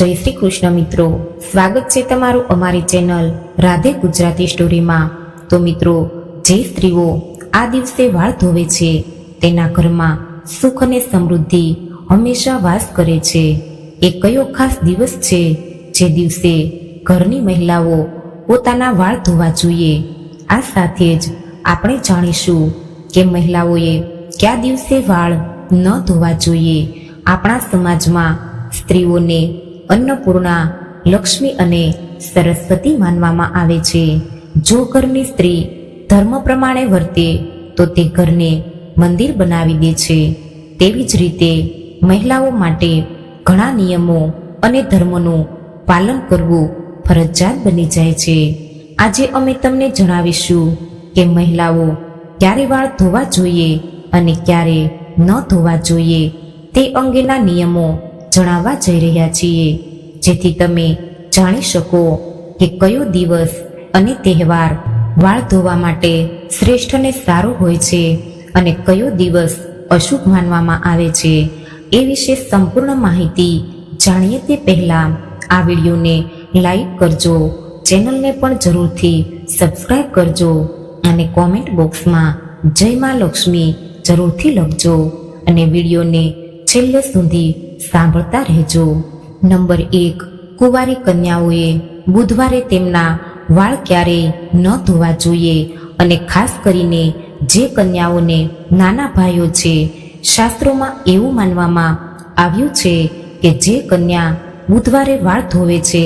જય શ્રી કૃષ્ણ મિત્રો. સ્વાગત છે તમારું અમારી ચેનલ રાધે ગુજરાતી સ્ટોરીમાં. તો મિત્રો, જે સ્ત્રીઓ આ દિવસે વાળ ધોવે છે, તેના ઘરમાં સુખ અને સમૃદ્ધિ હંમેશા વાસ કરે છે. એ કયો ખાસ દિવસ છે, જે દિવસે ઘરની મહિલાઓ પોતાના વાળ ધોવા જોઈએ? આ સાથે જ આપણે જાણીશું કે મહિલાઓએ કયા દિવસે વાળ ન ધોવા જોઈએ. આપણા સમાજમાં સ્ત્રીઓને અન્નપૂર્ણા લક્ષ્મી અને સરસ્વતી માનવામાં આવે છે. જો ઘરની સ્ત્રી ધર્મ પ્રમાણે વર્તે, તો તે ઘરને મંદિર બનાવી દે છે. તેવી જ રીતે મહિલાઓ માટે ઘણા નિયમો અને ધર્મનું પાલન કરવું ફરજિયાત બની જાય છે. આજે અમે તમને જણાવીશું કે મહિલાઓ ક્યારે વાળ ધોવા જોઈએ અને ક્યારે ન ધોવા જોઈએ તે અંગેના નિયમો જણાવવા જઈ રહ્યા છીએ. જેથી તમે જાણી શકો કે કયો દિવસ અને તહેવાર વાળ ધોવા માટે શ્રેષ્ઠ અને સારો હોય છે અને કયો દિવસ અશુભ માનવામાં આવે છે એ વિશે સંપૂર્ણ માહિતી જાણીએ તે પહેલાં આ વિડીયોને લાઈક કરજો, ચેનલને પણ જરૂરથી સબસ્ક્રાઈબ કરજો અને કોમેન્ટ બોક્સમાં જય મા લક્ષ્મી જરૂરથી લખજો અને વિડીયોને છેલ્લે સુધી સાંભળતા રહેજો. નંબર એક, કુંવારી કન્યાઓએ બુધવારે તેમના વાળ ક્યારેય ન ધોવા જોઈએ અને ખાસ કરીને જે કન્યાઓને નાના ભાઈઓ છે, શાસ્ત્રોમાં એવું માનવામાં આવ્યું છે કે જે કન્યા બુધવારે વાળ ધોવે છે,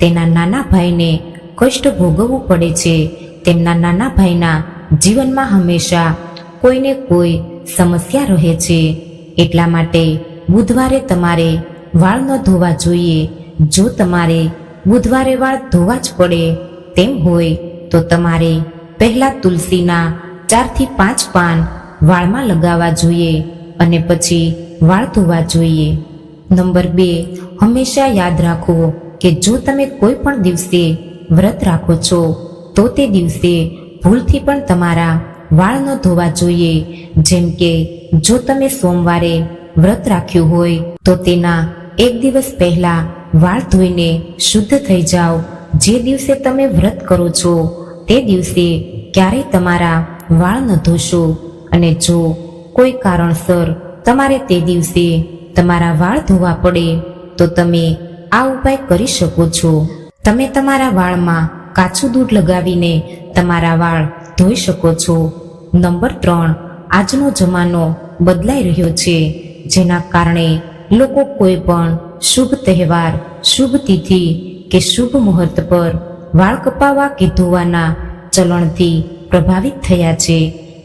તેના નાના ભાઈને કષ્ટ ભોગવવું પડે છે, તેમના નાના ભાઈના જીવનમાં હંમેશા કોઈને કોઈ સમસ્યા રહે છે. એટલા માટે બુધવારે તમારે વાળ ન ધોવા જોઈએ. જો તમારે બુધવારે વાળ ધોવા જ પડે તેમ હોય, તો તમારે પહેલા તુલસીના ચારથી પાંચ પાન વાળમાં લગાવવા જોઈએ અને પછી વાળ ધોવા જોઈએ. નંબર બે, હંમેશા યાદ રાખો કે જો તમે કોઈ પણ દિવસે વ્રત રાખો છો, તો તે દિવસે ભૂલથી પણ તમારા વાળ ન ધોવા જોઈએ. જેમ કે, જો તમે સોમવારે વ્રત રાખ્યું હોય, તો તેના એક દિવસ પહેલા વાળ ધોઈને શુદ્ધ થઈ જાઓ. જે દિવસે તમે વ્રત કરો છો, તે દિવસે ક્યારેય તમારા વાળ ન ધોશો. અને જો કોઈ કારણસર તમારે તે દિવસે તમારા વાળ ધોવા પડે, તો તમે આ ઉપાય કરી શકો છો. તમે તમારા વાળમાં કાચું દૂધ લગાવીને તમારા વાળ ધોઈ શકો છો. નંબર ત્રણ, આજનો જમાનો બદલાઈ રહ્યો છે, જેના કારણે લોકો કોઈ પણ શુભ તહેવાર, શુભ તિથિ કે શુભ મુહૂર્ત પર વાળ કપાવા કે ધોવાના ચલણથી પ્રભાવિત થયા છે.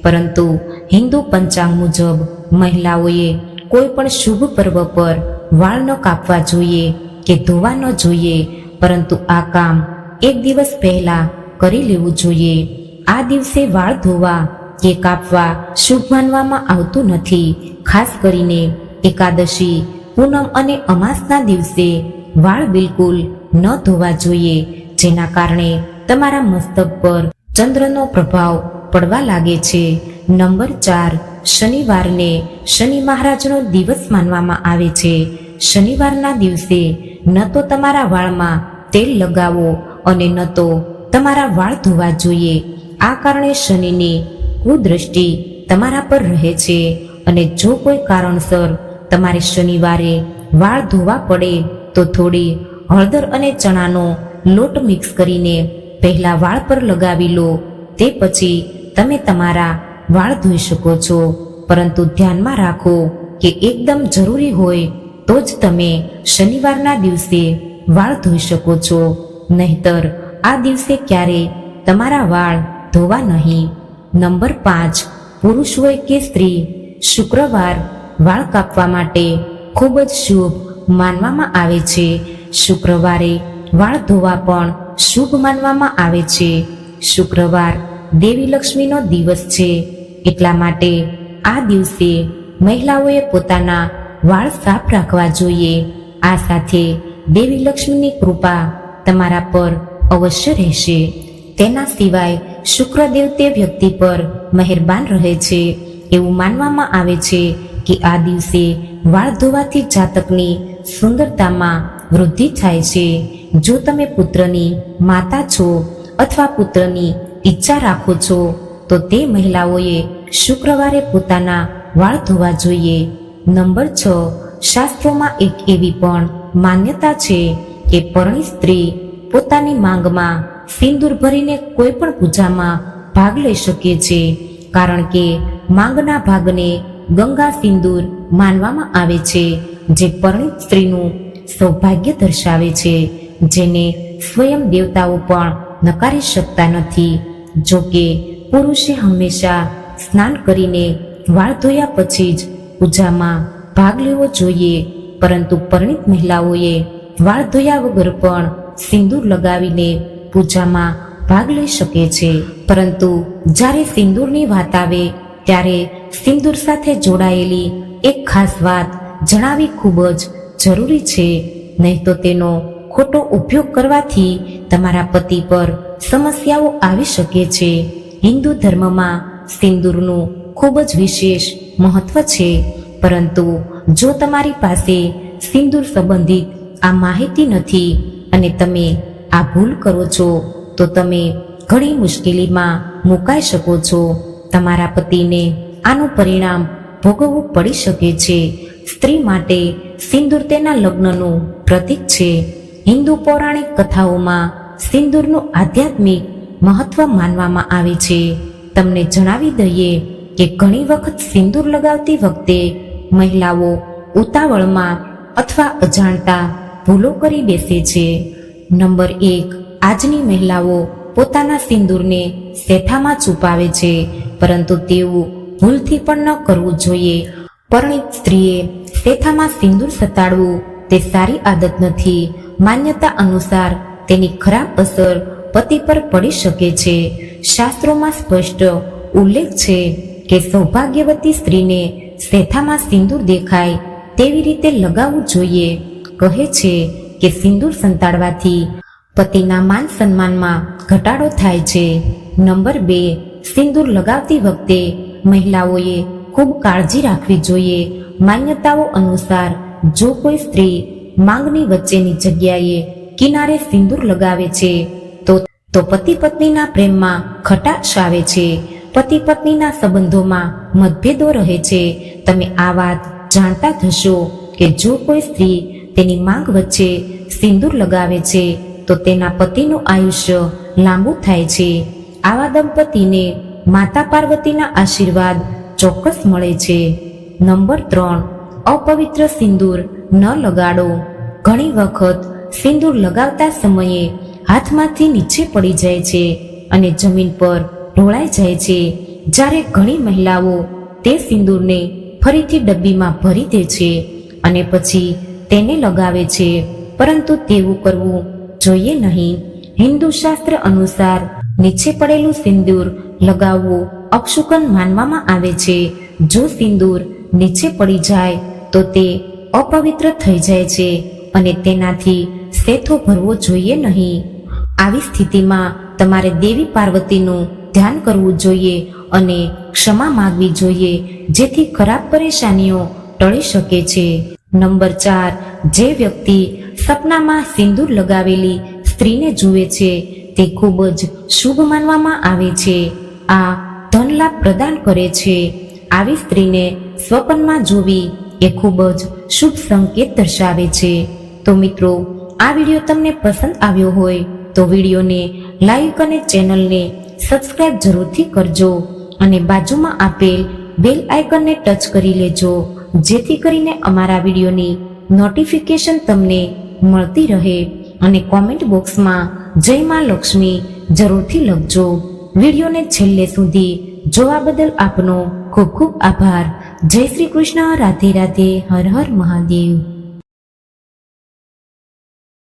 પરંતુ હિન્દુ પંચાંગ મુજબ મહિલાઓએ કોઈ પણ શુભ પર્વ પર વાળ ન કાપવા જોઈએ કે ધોવા ન જોઈએ, પરંતુ આ કામ એક દિવસ પહેલા કરી લેવું જોઈએ. આ દિવસે વાળ ધોવા કે કાપવા શુભ માનવામાં આવતું નથી. ખાસ કરીને એકાદશી પૂનમ અને અમાસના દિવસે વાળ બિલકુલ ન ધોવા જોઈએ, જેના કારણે તમારા મસ્તક પર ચંદ્રનો પ્રભાવ પડવા લાગે છે. નંબર ચાર, શનિવારને શનિ મહારાજનો દિવસ માનવામાં આવે છે. શનિવારના દિવસે ન તો તમારા વાળમાં તેલ લગાવો અને ન તો તમારા વાળ ધોવા જોઈએ. આ કારણે શનિની કુદૃષ્ટિ તમારા પર રહે છે અને જો કોઈ કારણસર તમારે શનિવારે વાળ ધોવા પડે તો થોડી હળદર અને ચણાનો લોટ મિક્સ કરીને પહેલા વાળ પર લગાવી લો. તે પછી તમે તમારા વાળ ધોઈ શકો છો. પરંતુ ધ્યાનમાં રાખો કે એકદમ જરૂરી હોય તો જ તમે શનિવારના દિવસે વાળ ધોઈ શકો છો. નહીતર આ દિવસે ક્યારે તમારા વાળ ધોવા નહીં. નંબર પાંચ પુરુષ હોય કે સ્ત્રી, શુક્રવાર વાળ કાપવા માટે ખૂબ જ શુભ માનવામાં આવે છે. શુક્રવારે વાળ ધોવા પણ શુભ માનવામાં આવે છે. શુક્રવાર દેવી લક્ષ્મીનો દિવસ છે. એટલા માટે આ દિવસે મહિલાઓએ પોતાના વાળ સાફ રાખવા જોઈએ. આ સાથે દેવી લક્ષ્મીની કૃપા તમારા પર અવશ્ય રહેશે. તેના સિવાય શુક્રદેવ તે વ્યક્તિ પર મહેરબાન રહે છે. એવું માનવામાં આવે છે કે આ દિવસે વાળ ધોવાથી જાતકની સુંદરતામાં વૃદ્ધિ થાય છે. જો તમે પુત્રની માતા છો અથવા પુત્રની ઈચ્છા રાખો છો, તો તે મહિલાઓએ શુક્રવારે પોતાના વાળ ધોવા જોઈએ. નંબર છ, શાસ્ત્રોમાં એક એવી પણ માન્યતા છે કે પરણી સ્ત્રી પોતાની માંગમાં સિંદૂર ભરીને કોઈ પણ પૂજામાં ભાગ લઈ શકે છે, કારણ કે માંગના ભાગને ગંગા સિંદૂર માનવામાં આવે છે, જે પરણિત સ્ત્રીનું સૌભાગ્ય દર્શાવે છે, જેને સ્વયં દેવતાઓ પણ નકારી શકતા નથી. જો કે, પુરુષે હંમેશા સ્નાન કરીને વાળ ધોયા પછી જ પૂજામાં ભાગ લેવો જોઈએ, પરંતુ પરણિત મહિલાઓએ વાળ ધોયા વગર પણ સિંદૂર લગાવીને પૂજામાં ભાગ લઈ શકે છે. પરંતુ જ્યારે સિંદૂરની વાત આવે, ત્યારે સિંદૂર સાથે જોડાયેલી એક ખાસ વાત જણાવી ખૂબ જ જરૂરી છે. નહીં તો તેનો ખોટો ઉપયોગ કરવાથી તમારા પતિ પર સમસ્યાઓ આવી શકે છે. હિન્દુ ધર્મમાં સિંદૂરનું ખૂબ જ વિશેષ મહત્વ છે. પરંતુ જો તમારી પાસે સિંદૂર સંબંધિત આ માહિતી નથી અને તમે આ ભૂલ કરો છો, તો તમે ઘણી મુશ્કેલીમાં મુકાઈ શકો છો. તમારા પતિને આનું પરિણામ ભોગવવું પડી શકે છે. સ્ત્રી માટે સિંદૂર તેના લગ્નનું પ્રતીક છે. હિન્દુ પૌરાણિક કથાઓમાં સિંદૂરનું આધ્યાત્મિક મહત્વ માનવામાં આવે છે. તમને જણાવી દઈએ કે ઘણી વખત સિંદૂર લગાવતી વખતે મહિલાઓ ઉતાવળમાં અથવા અજાણતા ભૂલો કરી બેસે છે. નંબર એક, આજની મહિલાઓ પોતાના સિંદૂરને શેઠામાં છુપાવે છે, પરંતુ તેવું ભૂલથી પણ ન કરવું જોઈએ. પરણિત સ્ત્રીએ શેઠામાં સિંદૂર સતાડવું તે સારી આદત નથી. માન્યતા અનુસાર તેની ખરાબ અસર પતિ પર પડી શકે છે. શાસ્ત્રોમાં સ્પષ્ટ ઉલ્લેખ છે કે સૌભાગ્યવતી સ્ત્રીને શેઠામાં સિંદૂર દેખાય તેવી રીતે લગાવવું જોઈએ. કહે છે કે સિંદૂર સંતાડવાથી પતિના માન સન્માનમાં ઘટાડો થાય છે. નંબર બે, સિંદૂર લગાવતી વખતે મહિલાઓએ ખૂબ કાળજી રાખવી જોઈએ. માન્યતાઓ અનુસાર, જો કોઈ સ્ત્રી માંગની વચ્ચેની જગ્યાએ કિનારે સિંદૂર લગાવે છે, તો તો પતિ પત્નીના પ્રેમમાં ખટાશ આવે છે. પતિ પત્નીના સંબંધોમાં મતભેદો રહે છે. તમે આ વાત જાણતા થશો કે જો કોઈ સ્ત્રી તેની માંગ વચ્ચે સિંદૂર લગાવે છે, તો તેના પતિનું આયુષ્ય લાંબુ થાય છે. આવા દંપતીને માતા પાર્વતીના આશીર્વાદ ચોક્કસ મળે છે. નંબર ત્રણ, અપવિત્ર સિંદૂર ન લગાડો. ઘણી વખત સિંદૂર લગાવતા સમયે હાથમાંથી નીચે પડી જાય છે અને જમીન પર ઢોળાઈ જાય છે. જ્યારે ઘણી મહિલાઓ તે સિંદૂરને ફરીથી ડબ્બીમાં ભરી દે છે અને પછી તેને લગાવે છે. પરંતુ તેવું કરવું જોઈએ નહીં. હિન્દુ શાસ્ત્ર અનુસાર નીચે પડેલું સિંદૂર લગાવવું અપશુકન માનવામાં આવે છે. જો સિંદૂર નીચે પડી જાય, તો તે અપવિત્ર થઈ જાય છે અને તેનાથી શેથો ભરવો જોઈએ નહીં. આવી સ્થિતિમાં તમારે દેવી પાર્વતીનું ધ્યાન કરવું જોઈએ અને ક્ષમા માગવી જોઈએ, જેથી ખરાબ પરેશાનીઓ ટળી શકે છે. નંબર ચાર, જે વ્યક્તિ સપનામાં સિંદૂર લગાવેલી સ્ત્રીને જુએ છે. તે ખૂબ જ શુભ માનવામાં આવે છે. આ ધન લાભ પ્રદાન કરે છે. આવી સ્ત્રીને સ્વપ્નમાં જોવી એ ખૂબ જ શુભ સંકેત દર્શાવે છે. તો મિત્રો, આ વીડિયો તમને પસંદ આવ્યો હોય તો વિડીયોને લાઈક અને ચેનલને સબસ્ક્રાઇબ જરૂરથી કરજો અને બાજુમાં આપેલ બેલ આઇકનને ટચ કરી લેજો. જેથી કરીને અમારા વિડીયોની નોટિફિકેશન તમને મળતી રહે. અને કોમેન્ટ બોક્સમાં જય માં લક્ષ્મી જરૂરથી લખજો. વિડીયોને છેલ્લે સુધી જોવા બદલ આપનો ખૂબ ખૂબ આભાર. જય શ્રી કૃષ્ણ, રાધે રાધે, હર હર મહાદેવ.